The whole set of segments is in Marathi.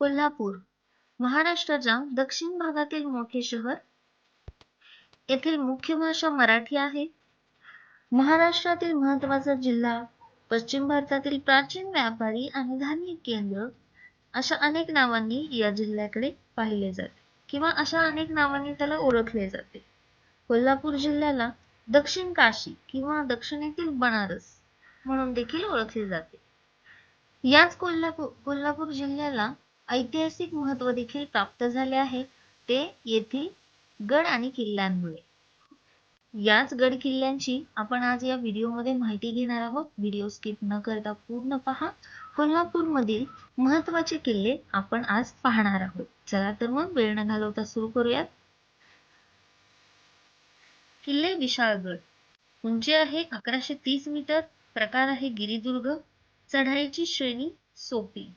कोल्हापूर महाराष्ट्राच्या दक्षिण भागातील मोठे शहर येथील मुख्य भाषा मराठी आहे. महाराष्ट्रातील महत्त्वाचा जिल्हा पश्चिम भारतातील प्राचीन व्यापारी आणि धार्मिक केंद्र अशा अनेक नावांनी या जिल्ह्याकडे पाहिले जाते किंवा अशा अनेक नावांनी त्याला ओळखले जाते. कोल्हापूर जिल्ह्याला दक्षिण काशी किंवा दक्षिणेतील बनारस म्हणून देखील ओळखले जाते. याच कोल्हापूर कोल्हापूर जिल्ह्याला ऐतिहासिक महत्त्व देखील प्राप्त झाले आहे ते येथील गड आणि किल्ल्यांमुळे. याच गड किल्ल्यांची आपण आज या व्हिडिओमध्ये माहिती घेणार आहोत. व्हिडिओ स्किप न करता पूर्ण पहा. कोल्हापूरमधील महत्त्वाचे किल्ले आपण आज पाहणार आहोत. चला तर मग वेळ न घालवता सुरू करूयात. किल्ले विशाळगड उंची आहे अकराशे तीस मीटर प्रकार आहे गिरिदुर्ग चढाईची श्रेणी सोपी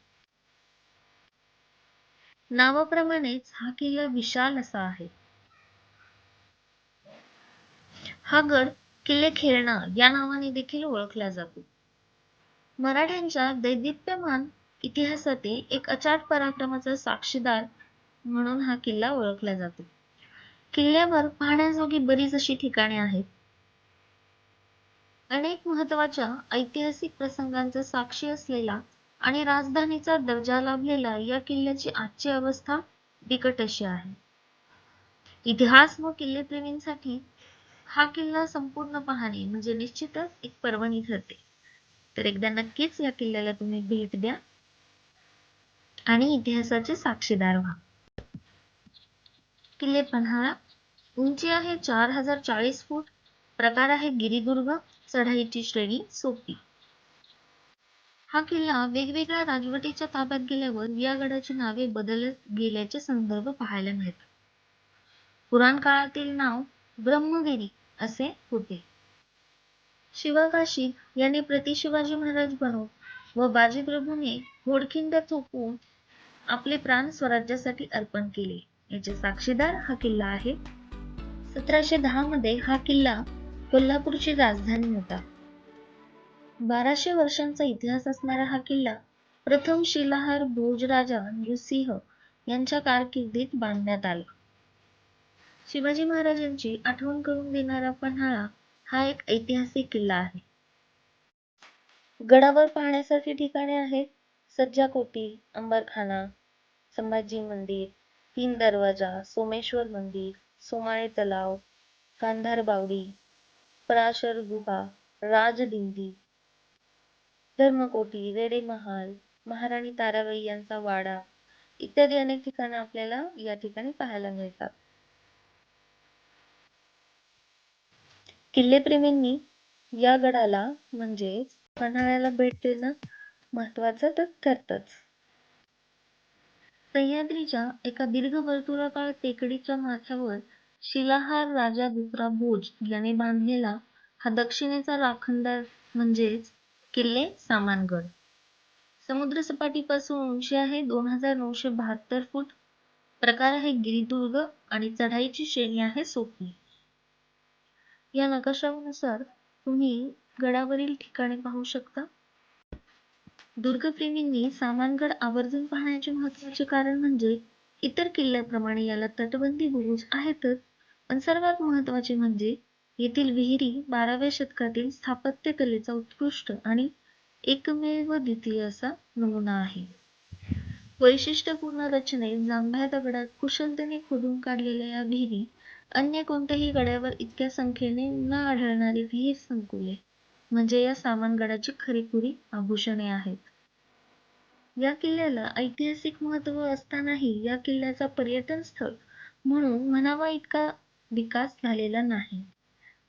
नावाप्रमाणेच हा किल्ला विशाल असा आहे. हा गड किल्ले खेळणा या नावाने देखील ओळखला जातो. मराठ्यांच्या दैदिप्यमान इतिहासातील एक अचाट पराक्रमाचा साक्षीदार म्हणून हा किल्ला ओळखला जातो. किल्ल्यावर पाहण्याजोगी बरीच अशी ठिकाणे आहेत. अनेक महत्त्वाच्या ऐतिहासिक प्रसंगांचा साक्षी असलेला आणि राजधानीचा दर्जा लाभलेला या किल्ल्याची आजची अवस्था बिकट अशी आहे. इतिहास व किल्लेप्रेमींसाठी हा किल्ला संपूर्ण पाहणे म्हणजे निश्चितच एक पर्वणी ठरते. तर एकदा नक्कीच या किल्ल्याला तुम्ही भेट द्या आणि इतिहासाचे साक्षीदार व्हा. किल्ले पन्हाळा उंची आहे चार हजार चाळीस फूट प्रकार आहे गिरिदुर्ग चढाईची श्रेणी सोपी. हा किल्ला वेगवेगळ्या राजवटीच्या ताब्यात गेल्यावर या गडाची नावे बदलत गेल्याचे संदर्भ पाहायला मिळतात. पुराण काळातील नाव ब्रह्मगिरी असे होते. शिवकाशी यांनी प्रति शिवाजी महाराज बनवून व बाजीप्रभूने घोडखिंड थोपवून आपले प्राण स्वराज्यासाठी अर्पण केले. याचे साक्षीदार हा किल्ला आहे. सतराशे दहा मध्ये हा किल्ला कोल्हापूरची राजधानी होता. बाराशे वर्षांचा इतिहास असणारा हा किल्ला प्रथम शिलाहार भोजराजा नृसिंह यांच्या कारकिर्दीत बांधण्यात आला. शिवाजी महाराजांची आठवण करून देणारा पन्हाळा हा एक ऐतिहासिक किल्ला आहे. गडावर पाहण्यासाठी ठिकाणे आहेत सज्जाकोटी अंबरखाना संभाजी मंदिर तीन दरवाजा सोमेश्वर मंदिर सोमाळे तलाव गांधार बावडी पराशर गुहा राजदिंडी धर्मकोटी रेडे महाल महाराणी ताराबाई यांचा वाडा इत्यादी अनेक ठिकाणं आपल्याला या ठिकाणी पाहायला मिळतात. किल्लेप्रेमींनी या गडाला म्हणजेच पन्हाळ्याला भेट देणं महत्वाचं तर ठरतंच. सह्याद्रीच्या एका दीर्घ वर्तुळाकार टेकडीच्या माथ्यावर शिलाहार राजा दुसरा भोज याने बांधलेला हा दक्षिणेचा राखणदार म्हणजेच किल्ले सामानगड. समुद्रसपाटीपासून उंची आहे दोन हजार नऊशे बहात्तर फूट. प्रकार आहे गिरिदुर्ग आणि चढाईची श्रेणी आहे सोपी. या नकाशानुसार तुम्ही गडावरील ठिकाणे पाहू शकता. दुर्गप्रेमींनी सामानगड आवर्जून पाहण्याचे महत्त्वाचे कारण म्हणजे इतर किल्ल्याप्रमाणे याला तटबंदी बुरुज आहेतच. पण सर्वात महत्त्वाचे म्हणजे येथील विहिरी बाराव्या शतकातील स्थापत्यकलेचा उत्कृष्ट आणि एकमेव द्वितीय असा नमुना आहे. वैशिष्ट्यपूर्ण रचनेत जांभ्या दगडात कुशलतेने खोदून काढलेल्या या विहिरी अन्य कोणत्याही गडावर इतक्या संख्येने न आढळणारी विहीर संकुले म्हणजे या सामानगडाची खरीखुरी आभूषणे आहेत. या किल्ल्याला ऐतिहासिक महत्त्व असतानाही या किल्ल्याचा पर्यटन स्थळ म्हणून म्हणावा इतका विकास झालेला नाही.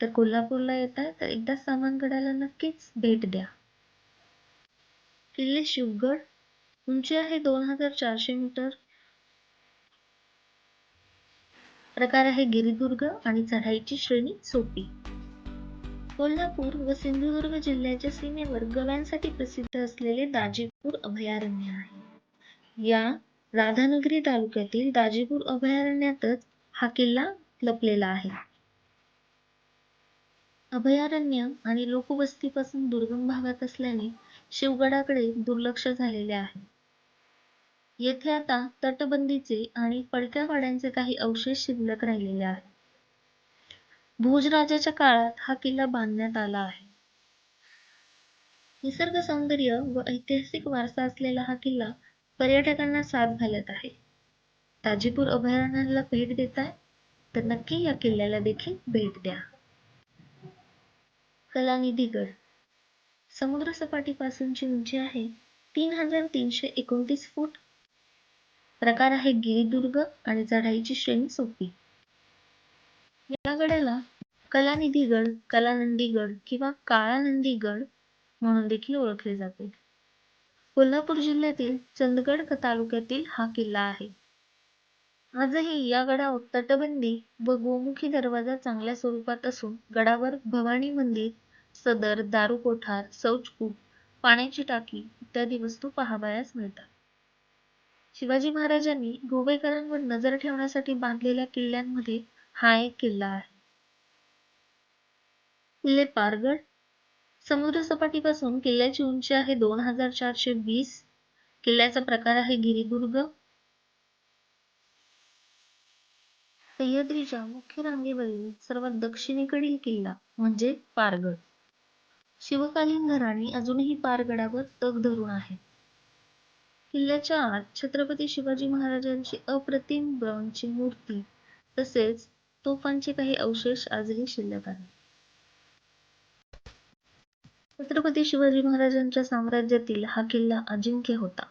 तर कोल्हापूरला येताय तर एकदा सावंतगडाला नक्कीच भेट द्या. किल्ले शिवगड उंची आहे दोन हजार चारशे मीटर. प्रकार आहे गिरिदुर्ग आणि चढाईची श्रेणी सोपी. कोल्हापूर व सिंधुदुर्ग जिल्ह्याच्या सीमेवर गव्यांसाठी प्रसिद्ध असलेले दाजीपूर अभयारण्य आहे. या राधानगरी तालुक्यातील दाजीपूर अभयारण्यातच हा किल्ला लपलेला आहे. अभयारण्य आणि लोकवस्तीपासून दुर्गम भागात असल्याने शिवगडाकडे दुर्लक्ष झालेले आहे. येथे आता तटबंदीचे आणि पडक्या वाड्यांचे काही अवशेष शिल्लक राहिलेले आहेत. भोजराजाच्या काळात हा किल्ला बांधण्यात आला आहे. निसर्ग सौंदर्य व ऐतिहासिक वारसा असलेला हा किल्ला पर्यटकांना साथ घालत आहे. ताजीपूर अभयारण्याला भेट देताय? तर नक्की या किल्ल्याला देखील भेट द्या. कलानिधीगड समुद्र सपाटीपासूनची उंची आहे तीन हजार तीनशे एकोणतीस फूट. प्रकार आहे गिरिदुर्ग आणि चढाईची श्रेणी सोपी. या गडाला कलानिधीगड कलानंदीगड किंवा काळानंदीगड म्हणून देखील ओळखले जाते. कोल्हापूर जिल्ह्यातील चंदगड तालुक्यातील हा किल्ला आहे. आजही या गडावर तटबंदी व गोमुखी दरवाजा चांगल्या स्वरूपात असून गडावर भवानी मंदिर सदर दारू कोठार शौचकूप पाण्याची टाकी इत्यादी वस्तू पाहावयास मिळतात. शिवाजी महाराजांनी गोवेकरांवर नजर ठेवण्यासाठी बांधलेल्या किल्ल्यांमध्ये हा एक किल्ला आहे. किल्ले पारगड. समुद्रसपाटीपासून किल्ल्याची उंची आहे दोन हजार चारशे वीस. किल्ल्याचा प्रकार आहे गिरिदुर्ग. सह्याद्रीच्या मुख्य रांगेवरील सर्वात दक्षिणेकडील किल्ला म्हणजे पारगड. शिवकालीन घराणी अजूनही पारगडावर तग धरून आहेत किल्ल्याच्या आत छत्रपती शिवाजी महाराजांची अप्रतिम ब्रॉन्झची मूर्ती तसेच तोफांचे काही अवशेष आजही शिल्लक आहेत. छत्रपती शिवाजी महाराजांच्या साम्राज्यातील हा किल्ला अजिंक्य होता.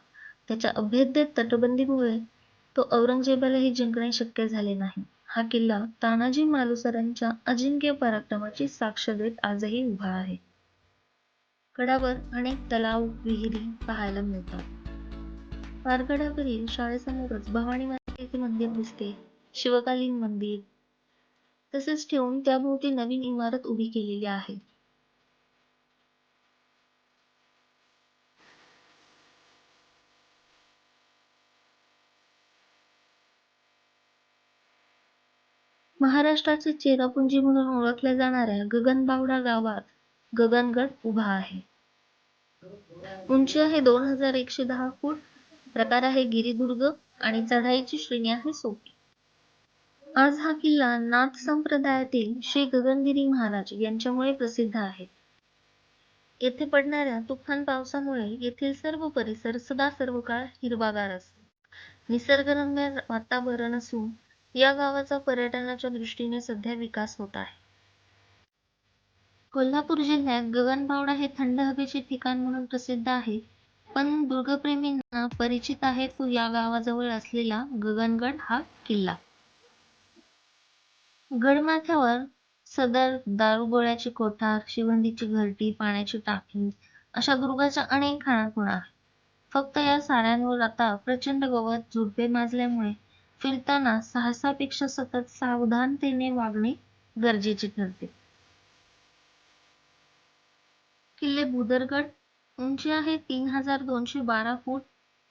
त्याच्या अभेद्य तटबंदीमुळे तो औरंगजेबालाही जिंकणे शक्य झाले नाही. हा किल्ला तानाजी मालुसरांच्या अजिंक्य पराक्रमाची साक्ष देत आजही उभा आहे. गडावर अनेक तलाव विहिरी पाहायला मिळतात. पारगडावरील शाळेसमोरच भवानी मातेचे मंदिर दिसते शिवकालीन मंदिर. तसेच ठेवून त्याभोवती नवीन इमारत उभी केलेली आहे. महाराष्ट्राचे चेरापुंजी म्हणून ओळखल्या जाणाऱ्या गगनबावडा गावात गगनगड उभा आहे. उंची आहे दोन हजार एकशे दहा फूट प्रकार आहे गिरिदुर्ग आणि चढाईची श्रेणी आहे सोपी. आज हा किल्ला नाथ संप्रदायातील श्री गगनगिरी महाराज यांच्यामुळे प्रसिद्ध आहे. येथे पडणाऱ्या तुफान पावसामुळे येथील सर्व परिसर सदा सर्व काळ हिरवागार असतो. निसर्गरम्य वातावरण असून या गावाचा पर्यटनाच्या दृष्टीने सध्या विकास होत आहे. कोल्हापूर जिल्ह्यात गगनबावडा हे थंड हवेचे ठिकाण म्हणून प्रसिद्ध आहे. पण दुर्गप्रेमींना परिचित आहे तो या गावाजवळ असलेला गगनगड हा किल्ला. गडमाथ्यावर सदर दारुगोळ्याची कोठार शिवंदीची घरटी पाण्याची टाकी अशा दुर्गाच्या अनेक खाणाखुणा आहेत फक्त या साऱ्यांवर आता प्रचंड गवत झुडपे माजल्यामुळे फिरताना साहसापेक्षा सतत सावधानतेने वागणे गरजेचे ठरते. किल्ले भुदरगड उंची आहे तीन हजार दोनशे बारा फूट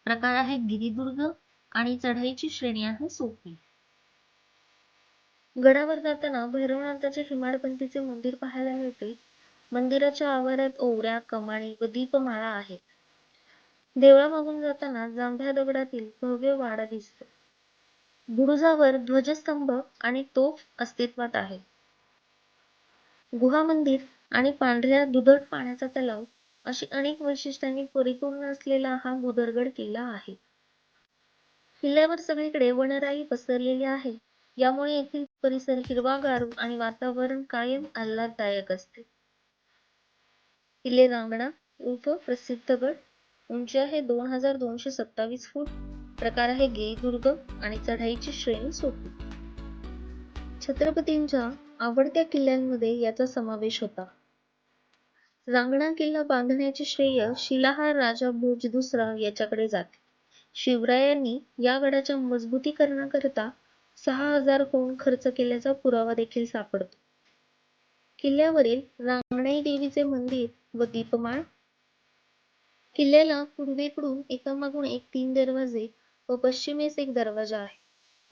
प्रकार आहे गिरिदुर्ग आणि चढाईची श्रेणी आहे सोपी. गडावर जाताना भैरवनाथाचे हिमाडपंतीचे मंदिर पाहायला मिळते. मंदिराच्या आवारात ओवऱ्या कमानी व दीपमाळा आहेत. देवळामागून जाताना जांभ्या दगडातील भव्य वाडा दिसतो. बुरुजावर ध्वजस्तंभ आणि तोफ अस्तित्वात आहे. गुहा मंदिर आणि पांढऱ्या दुधट पाण्याचा तलाव अशी अनेक वैशिष्ट्यांनी परिपूर्ण असलेला हा भुदरगड किल्ला आहे. किल्ल्यावर सगळीकडे वनराई पसरलेली आहे. यामुळे येथील परिसर हिरवागार आणि वातावरण कायम आल्हाददायक असते. किल्ले रांगणा उर्फ प्रसिद्ध गड उंची आहे दोन हजार दोनशे सत्तावीस फूट. प्रकार आहे गिरिदुर्ग आणि चढाईची श्रेणी सोपी. छत्रपतींच्या आवडत्या किल्ल्यांमध्ये याचा समावेश होता. रांगणा किल्ला बांधण्याचे श्रेय शिलाहार राजा भोज दुसरा याच्याकडे जाते. शिवरायांनी या गडाच्या मजबूतीकरणाकरिता सहा हजार कोण खर्च केल्याचा पुरावा देखील सापडतो. किल्ल्यावरील रांगणाई देवीचे मंदिर व दीपमाळ किल्ल्याला पूर्वेकडून एकामागून एक तीन दरवाजे व पश्चिमेस एक दरवाजा आहे.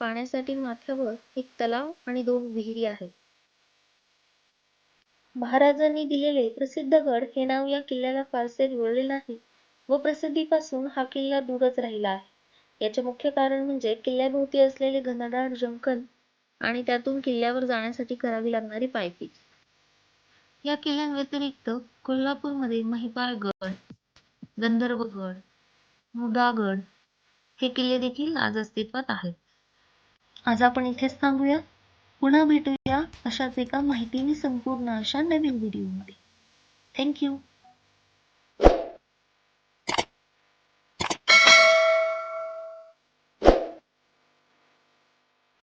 पाण्यासाठी माथ्यावर एक तलाव आणि दोन विहिरी आहेत. महाराजांनी दिलेले प्रसिद्ध गड हे नाव या किल्ल्याला फारसे जुळले नाही व प्रसिद्धीपासून हा किल्ला दूरच राहिला आहे. याचे मुख्य कारण म्हणजे किल्ल्याभोवती असलेले घनदाट जंगल आणि त्यातून किल्ल्यावर जाण्यासाठी करावी लागणारी पायपीट. या किल्ल्यांव्यतिरिक्त कोल्हापूरमध्ये महिपाळगड गंधर्वगड, मुदागड हे किल्ले देखील आज अस्तित्वात आहेत. आज आपण इथेच थांबूया. पुन्हा भेटूया अशाच एका माहितीने संपूर्ण अशा नवीन व्हिडिओमध्ये. Thank you.